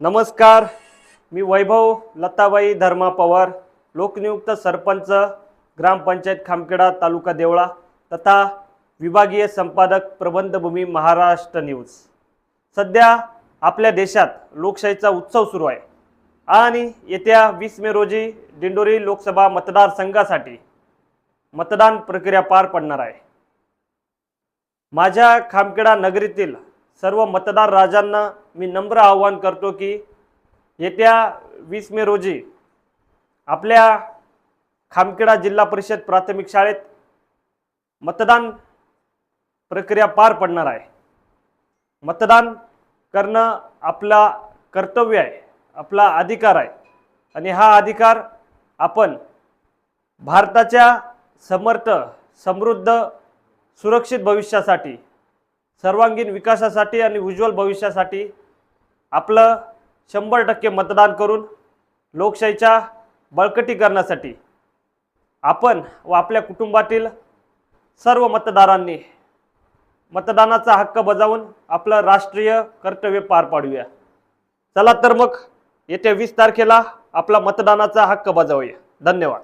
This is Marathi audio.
नमस्कार मी वैभव लताबाई धर्मा पवार लोकनियुक्त सरपंच ग्रामपंचायत खामखेडा तालुका देवळा तथा विभागीय संपादक प्रबंधभूमी महाराष्ट्र न्यूज. सध्या आपल्या देशात लोकशाहीचा उत्सव सुरू आहे. आणि येत्या वीस मे रोजी दिंडोरी लोकसभा मतदारसंघासाठी मतदान प्रक्रिया पार पडणार आहे. माझ्या खामखेडा नगरीतील सर्व मतदार राजांना मी नम्र आवाहन करतो की येत्या वीस मे रोजी आपल्या खामखेडा जिल्हा परिषद प्राथमिक शाळेत मतदान प्रक्रिया पार पडणार आहे. मतदान करणं आपला कर्तव्य आहे आपला अधिकार आहे आणि हा अधिकार आपण भारताच्या समर्थ समृद्ध सुरक्षित भविष्यासाठी सर्वांगीण विकासासाठी आणि उज्ज्वल भविष्यासाठी आपलं शंभर टक्के मतदान करून लोकशाहीच्या बळकटीकरणासाठी आपण व आपल्या कुटुंबातील सर्व मतदारांनी मतदानाचा हक्क बजावून आपलं राष्ट्रीय कर्तव्य पार पाडूया. चला तर मग येत्या वीस तारखेला आपला मतदानाचा हक्क बजावूया. धन्यवाद.